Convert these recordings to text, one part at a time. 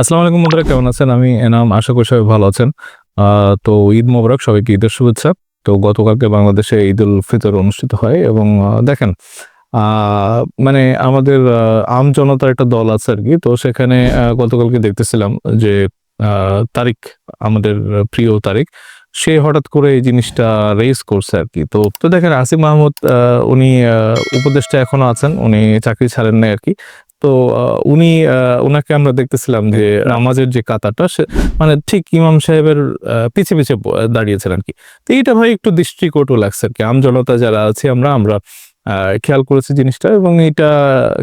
আসসালামু আলাইকুম বন্ধুরা, কেমন আছেন? আমি এনাম, আশা করি সবাই ভালো আছেন। তো ঈদ মোবারক, সবাইকে ঈদের শুভেচ্ছা। তো গতকালকে বাংলাদেশে ঈদ উল ফিতর অনুষ্ঠিত হয় এবং দেখেন মানে আমাদের আম জনতার একটা দল আছে আর কি। তো সেখানে গতকালকে দেখতেছিলাম যে তারিক আমাদের প্রিয় তারিক সে হঠাৎ করে এই জিনিসটা রেজ করছে আর কি। তো তো দেখেন, আসিফ মাহমুদ উনি উপদেষ্টা এখনও আছেন, উনি চাকরি ছাড়েন নাই আর কি। তো উনি ওনাকে আমরা দেখতেছিলাম যে নামাজের যে কাতারটা সে মানে ঠিক ইমাম সাহেবের পিছে পিছে দাঁড়িয়েছেন আর কি তো এইটা ভাই একটু দৃষ্টিকটু লাগছে আর কি আমজনতা যারা আছি আমরা আমরা খেয়াল করেছি জিনিসটা এবং এটা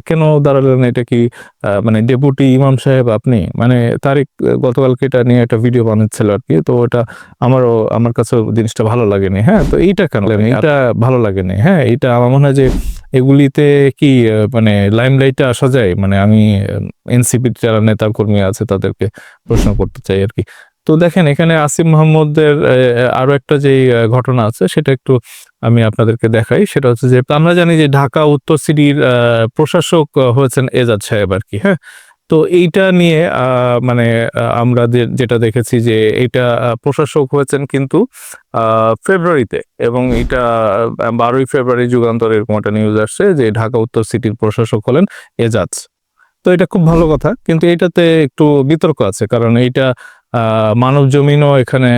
কেন দাঁড়ালেন এটা কি আহ, মানে ডেপুটি ইমাম সাহেব আপনি? মানে তারিক গতকালকে এটা নিয়ে একটা ভিডিও বানাচ্ছিল আর কি তো ওটা আমারও আমার কাছেও জিনিসটা ভালো লাগেনি হ্যাঁ? তো এইটা কেন? এটা ভালো লাগেনি হ্যাঁ? এটা আমার মনে হয় যে এগুলিতে কি মানে লাইমলাইটে আসা যায়? মানে আমি এনসিপির যারা নেতা কর্মী আছে তাদেরকে প্রশ্ন করতে চাই আর কি। তো দেখেন, এখানে আসিম মোহাম্মদের আরও একটা যে ঘটনা আছে সেটা একটু আমি আপনাদেরকে দেখাই। সেটা হচ্ছে যে, আমরা জানি যে ঢাকা উত্তর সিটির প্রশাসক হয়েছেন এজাজ সাহেব আর কি হ্যাঁ? তো এইটা নিয়ে মানে আমরা যেটা দেখেছি যে এটা প্রশাসক হয়েছেন কিন্তু ফেব্রুয়ারিতে এবং এটা বারোই ফেব্রুয়ারি যুগান্তর এরকম একটা নিউজ আসছে যে ঢাকা উত্তর সিটির প্রশাসক হলেন এজাজ। তো এটা খুব ভালো কথা, কিন্তু এটাতে একটু বিতর্ক আছে কারণ এইটা মানব জমিনও এখানে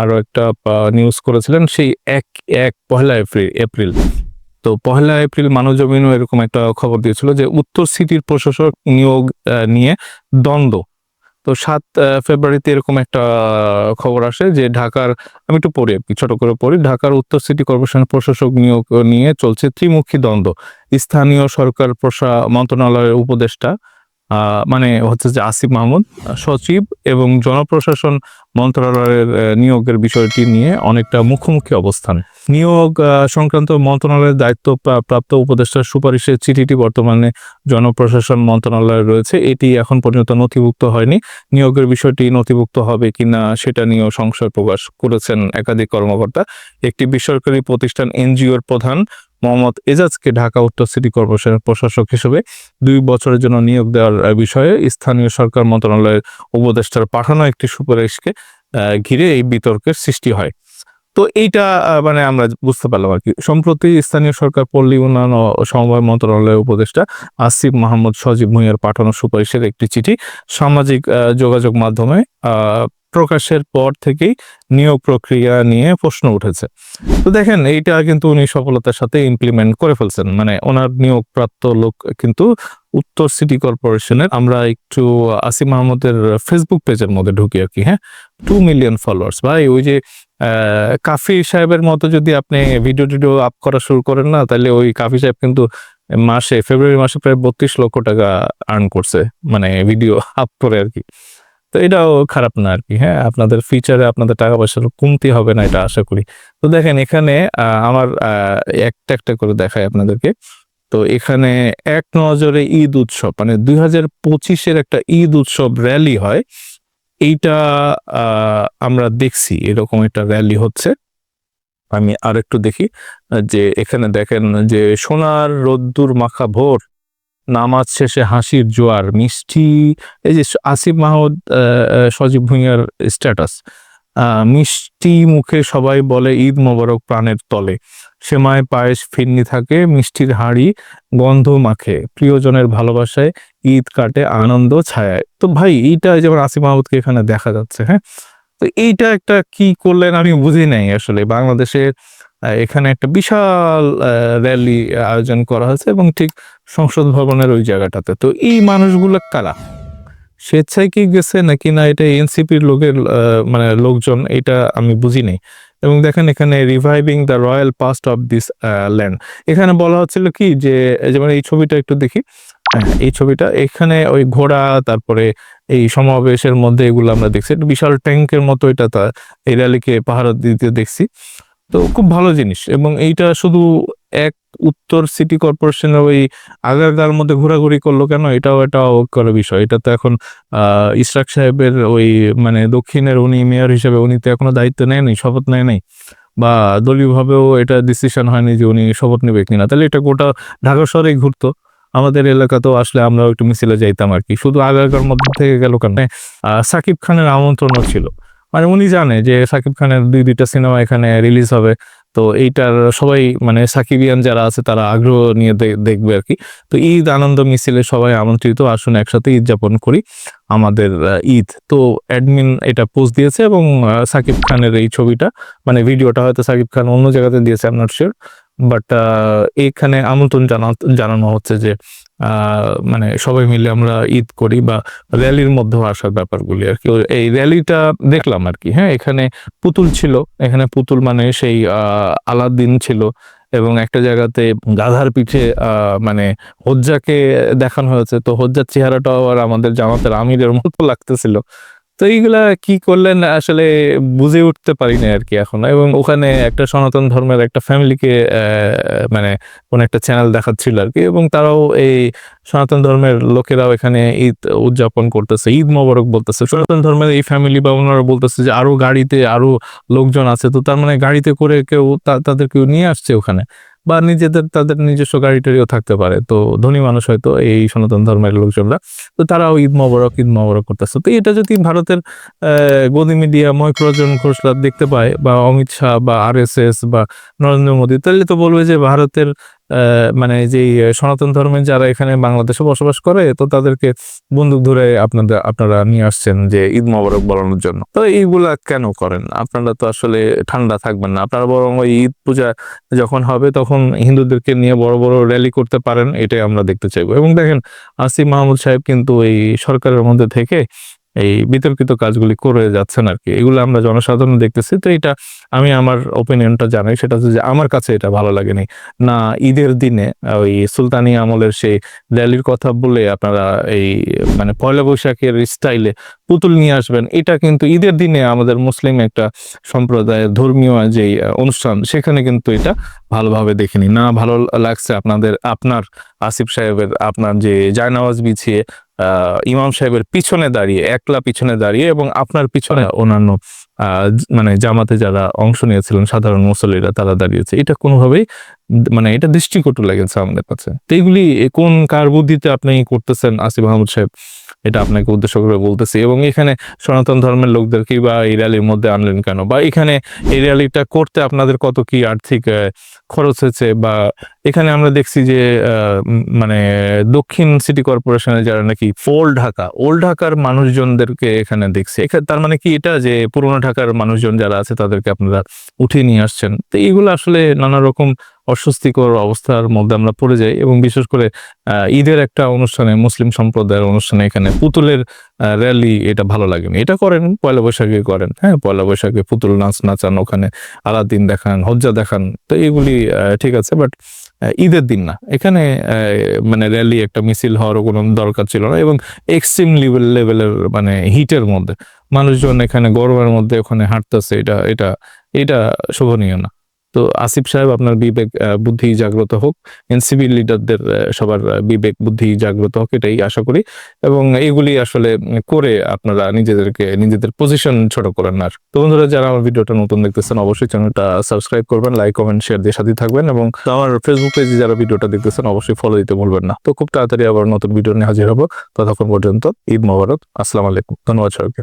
আরও একটা নিউজ করেছিলেন সেই এক এক পহেলা এপ্রিল এপ্রিল। তো পহেলা এপ্রিল মানব জমিনও এরকম একটা খবর দিয়েছিল যে উত্তর সিটির প্রশাসক নিয়োগ নিয়ে দ্বন্দ্ব। তো সাত ফেব্রুয়ারিতে এরকম একটা খবর আসে যে ঢাকার আমি একটু পড়ি আর কি, ছোট করে পড়ি ঢাকার উত্তর সিটি কর্পোরেশন প্রশাসক নিয়োগ নিয়ে চলছে ত্রিমুখী দ্বন্দ্ব। স্থানীয় সরকার প্রশা মন্ত্রণালয়ের উপদেষ্টা মানে হচ্ছে যে আসিফ মাহমুদ, সচিব এবং জনপ্রশাসন মন্ত্রণালয়ের নিয়োগের বিষয়টি নিয়ে অনেকটা মুখোমুখি অবস্থান। নিয়োগ সংক্রান্ত মন্ত্রণালয়ের দায়িত্ব প্রাপ্ত উপদেষ্টার সুপারিশের চিঠিটি বর্তমানে জনপ্রশাসন মন্ত্রণালয়ে রয়েছে। এটি এখন পর্যন্ত নথিভুক্ত হয়নি। নিয়োগের বিষয়টি নথিভুক্ত হবে কিনা সেটা নিয়েও সংশয় প্রকাশ করেছেন একাধিক কর্মকর্তা। একটি বেসরকারি প্রতিষ্ঠান এনজিওর প্রধান মোহাম্মদ এজাজকে ঢাকা উত্তর সিটি কর্পোরেশনের প্রশাসক হিসেবে দুই বছরের জন্য নিয়োগ দেওয়ার বিষয়ে স্থানীয় সরকার মন্ত্রণালয়ের উপদেষ্টার পাঠানো একটি সুপারিশকে ঘিরে এই বিতর্কের সৃষ্টি হয়। তো এইটা মানে আমরা বুঝতে পারলাম আর কি সম্প্রতি স্থানীয় সরকার পল্লী উন্নয়ন ও সমবায় মন্ত্রণালয়ের উপদেষ্টা আসিফ মাহমুদ সজীব ভুঁইয়ার পাঠানো সুপারিশের একটি চিঠি সামাজিক যোগাযোগ মাধ্যমে প্রকাশের পর থেকেই নিয়োগ প্রক্রিয়া নিয়ে প্রশ্ন উঠেছে। তো দেখেন, এইটা কিন্তু উনি সফলতার সাথে ইমপ্লিমেন্ট করে ফেলছেন। মানে ওনার নিয়োগ প্রাপ্ত লোক কিন্তু উত্তর সিটি কর্পোরেশনের, আমরা একটু আসিফ মাহমুদের ফেসবুক পেজের মধ্যে ঢুকি আর কি হ্যাঁ? টু মিলিয়ন ফলোয়ার্স ভাই, ওই যে কাফি সাহেবের মতো যদি আপনি ভিডিও টিডিও আপ করা শুরু করেন না, তাহলে ওই কাফি সাহেব কিন্তু মাসে ফেব্রুয়ারি মাসে প্রায় বত্রিশ লক্ষ টাকা আর্ন করছে মানে ভিডিও আপ করে আর কি। তো এটাও খারাপ না আর কি হ্যাঁ? আপনাদের ফিচারে আপনাদের টাকা পয়সার কমতি হবে না, এটা আশা করি। তো দেখেন, এখানে আমার একটা একটা করে দেখায় আপনাদেরকে। তো এখানে এক নজরে ঈদ উৎসব মানে দুই হাজার পঁচিশের একটা ঈদ উৎসব র্যালি হয়। এইটা আমরা দেখছি, এরকম একটা র্যালি হচ্ছে। আমি আর একটু দেখি, যে এখানে দেখেন যে সোনার রোদ্দুর মাখা ভোর নামাজ শেষে হাসির জোয়ার, মিষ্টি, এই যে আসিফ মাহমুদ সজীব ভুঁইয়ার স্ট্যাটাস মিষ্টি মুখে সবাই বলে ঈদ মোবারক প্রাণের তলে। সেমায় পায়েস ফিরনি থাকে, মিষ্টির হাঁড়ি গন্ধ মাখে। প্রিয়জনের ভালোবাসায় ঈদ কাটে, আনন্দ ছায়ায়। তো ভাই, এইটা যেমন আসিফ মাহমুদকে এখানে দেখা যাচ্ছে হ্যাঁ? তো এইটা একটা কি করলেন আমি বুঝি নাই আসলে। বাংলাদেশের এখানে একটা বিশাল র্যালি আয়োজন করা হয়েছে এবং ঠিক সংসদ ভবনের ওই জায়গাটাতে। তো এই মানুষগুলো কারা? স্বেচ্ছায় কি গেছে নাকি না এটা এনসিপির লোকের মানে লোকজন এটা আমি বুঝি নাই। এবং দেখেন এখানে reviving the royal past of this land এখানে বলা হচ্ছিল কি যে যেমন এই ছবিটা একটু দেখি। হ্যাঁ, এই ছবিটা এখানে ওই ঘোড়া তারপরে এই সমাবেশের মধ্যে এগুলো আমরা দেখছি। বিশাল ট্যাঙ্কের মতো এটা এই র্যালিকে পাহারা দিতে দেখছি। তো খুব ভালো জিনিস এবং এইটা শুধু এক উত্তর সিটি কর্পোরেশনের ওই আগারগার মধ্যে ঘোরাঘুরি করল কেন? এটাও একটা অবাক করার বিষয়। এটা তো এখন ইশরাক সাহেবের ওই মানে দক্ষিণের উনি মেয়র হিসেবে উনি তো এখনও দায়িত্ব নেয়নি শপথ নেয় নাই বা দলীয়ভাবেও এটা ডিসিশন হয়নি যে উনি শপথ নেবে কিনা। তাহলে এটা গোটা ঢাকা শহরেই ঘুরতো। আমাদের এলাকাতেও আসলে আমরা একটু মিছিলে যাইতাম আর কি। শুধু আগারগার মধ্যে থেকে গেল কেন? আহ, সাকিব খানের আমন্ত্রণও ছিল। মানে উনি জানে যে সাকিব খানের দুই দুইটা সিনেমা এখানে রিলিজ হবে। তো এইটার সবাই মানে সাকিবিয়ান যারা আছে তারা আগ্রহ নিয়ে দেখবে আর কি। তো ঈদ আনন্দ মিছিলে সবাই আমন্ত্রিত, আসুন একসাথে ঈদ যাপন করি আমাদের ঈদ। তো অ্যাডমিন এটা পোস্ট দিয়েছে এবং সাকিব খানের এই ছবিটা মানে ভিডিওটা হয়তো সাকিব খান অন্য জায়গাতে দিয়েছে আম নট শিওর বাট এখানে আমন্ত্রণ জানা জানানো হচ্ছে যে মানে সবাই মিলে আমরা ঈদ করি বা র্যালির মধ্যেও আসার ব্যাপারগুলি আর কি। এই র্যালিটা দেখলাম আর কি হ্যাঁ এখানে পুতুল ছিল, এখানে পুতুল মানে সেই আলাদিন ছিল এবং একটা জায়গাতে গাধার পিঠে মানে হজ্জাকে দেখানো হয়েছে। তো হজ্জার চেহারাটাও আর আমাদের জামাতের আমিরের মতো লাগতেছিল। তো এইগুলা কি করলেন? আসলে বুঝে উঠতে পারি না আর কি এখন। এবং ওখানে একটা সনাতন ধর্মের একটা ফ্যামিলিকে মানে কোন একটা চ্যানেল দেখাচ্ছিল আর কি এবং তারাও এই সনাতন ধর্মের লোকেরাও এখানে ঈদ উদযাপন করতেছে, ঈদ মোবারক বলতেছে। সনাতন ধর্মের এই ফ্যামিলি বা ওনারা বলতেছে যে আরও গাড়িতে আরও লোকজন আছে। তো তার মানে গাড়িতে করে কেউ তাদেরকেও নিয়ে আসছে ওখানে। বা নিজেদের তাদের নিজস্ব গাড়ি টাড়িও থাকতে পারে। তো ধনী মানুষ হয়তো এই সনাতন ধর্মের লোকজনরা, তো তারাও ঈদ মোবারক ঈদ মোবারক করতেছে। তো এটা যদি ভারতের গদি মিডিয়া মহিপ্রজন ঘোষলা দেখতে পায় বা অমিত শাহ বা আর বা নরেন্দ্র মোদী, তাহলে তো বলবে যে ভারতের মানে যেই সনাতন ধর্মের যারা এখানে বাংলাদেশে বসবাস করে, তো তাদেরকে বন্দুক ধরে আপনাদের, আপনারা নিয়ে আসছেন যে ঈদ মোবারক বলানোর জন্য। তো এইগুলা কেন করেন? আপনারা তো আসলে ঠান্ডা থাকবেন না। আপনারা বরং ওই ঈদ পূজা যখন হবে, তখন হিন্দুদেরকে নিয়ে বড় বড় র্যালি করতে পারেন, এটাই আমরা দেখতে চাইব। এবং দেখেন, আসিফ মাহমুদ সাহেব কিন্তু এই সরকারের মধ্যে থেকে এই বিতর্কিত কাজগুলি করে যাচ্ছেন আর কি। এগুলো আমরা জনসাধারণ দেখতেছি। তো এটা আমি আমার ওপিনিয়নটা জানাই। সেটা হচ্ছে যে আমার কাছে এটা ভালো লাগেনি। না ঈদের দিনে ওই সুলতানি আমলের সেই র্যালির কথা বলে আপনারা এই মানে পয়লা বৈশাখের স্টাইলে পুতুল নিয়ে আসবেন, এটা কিন্তু ঈদের দিনে আমাদের মুসলিম একটা সম্প্রদায়ের ধর্মীয় যে অনুষ্ঠান, সেখানে কিন্তু এটা ভালোভাবে দেখিনি। না ভালো লাগছে আপনাদের, আপনার আসিফ সাহেবের, আপনার যে জায়নামাজ বিছিয়ে ইমাম সাহেবের পিছনে দাঁড়িয়ে, একলা পিছনে দাঁড়িয়ে এবং আপনার পিছনে অন্যান্য মানে জামাতে যারা অংশ নিয়েছিলেন, সাধারণ মুসল্লিরা তারা দাঁড়িয়েছে। এটা কোনোভাবেই মানে এটা দৃষ্টিকটু লেগেছে আমাদের কাছে। তো এগুলি কোন কার বুদ্ধিতে আপনি করতেছেন? আসিফ মাহমুদ সাহেব এটা আপনাকে উদ্দেশ্য করে বলতেছি। এবং এখানে সনাতন ধর্মের লোকদেরকে বা এই র্যালির মধ্যে আনলেন কেন? বা এখানে এই র্যালিটা করতে আপনাদের কত কি আর্থিক খরচ হয়েছে বা এখানে আমরা দেখছি যে মানে দক্ষিণ সিটি কর্পোরেশনের যারা নাকি ওল্ড ঢাকা, ওল্ড ঢাকার মানুষজনদেরকে এখানে দেখছি। তার মানে কি এটা যে পুরোনো ঢাকার মানুষজন যারা আছে তাদেরকে আপনারা উঠিয়ে নিয়ে আসছেন? তো এইগুলো আসলে নানা রকম অস্বস্তিকর অবস্থার মধ্যে আমরা পড়ে যাই এবং বিশেষ করে ঈদের একটা অনুষ্ঠানে, মুসলিম সম্প্রদায়ের অনুষ্ঠানে এখানে পুতুলের র্যালি এটা ভালো লাগেনি এটা করেন, পয়লা বৈশাখে করেন হ্যাঁ পয়লা বৈশাখে পুতুল নাচ নাচান ওখানে, আলাদিন দেখান, হজ্জা দেখান, তো এগুলি ঠিক আছে বাট ঈদের দিন না। এখানে মানে র্যালি একটা মিছিল হওয়ার কোনো দরকার ছিল না এবং এক্সট্রিম লেভেল লেভেলের মানে হিটের মধ্যে। মানুষজন এখানে গরমের মধ্যে ওখানে হাঁটতেছে, এটা এটা এটা শোভনীয় না। তো আসিফ সাহেব, আপনার বিবেক বুদ্ধি জাগ্রত হোক। এনসিবি লিডারদের সবার বিবেক, বুদ্ধি জাগ্রত হোক, এটাই আশা করি। এবং এগুলি আসলে করে আপনারা নিজেদেরকে, নিজেদের পজিশন ছোট করেন না আর। তো বন্ধুরা, যারা আমার ভিডিওটা নতুন দেখতেছেন, অবশ্যই চ্যানেলটা সাবস্ক্রাইব করবেন লাইক কমেন্ট শেয়ার দিয়ে সাথে থাকবেন এবং আমার ফেসবুক পেজে যারা ভিডিওটা দেখতেছেন, অবশ্যই ফলো দিতে ভুলবেন না। তো খুব তাড়াতাড়ি আবার নতুন ভিডিও নিয়ে হাজির হব। ততক্ষণ পর্যন্ত ঈদ মোবারক। আসসালামু আলাইকুম। ধন্যবাদ সবাইকে।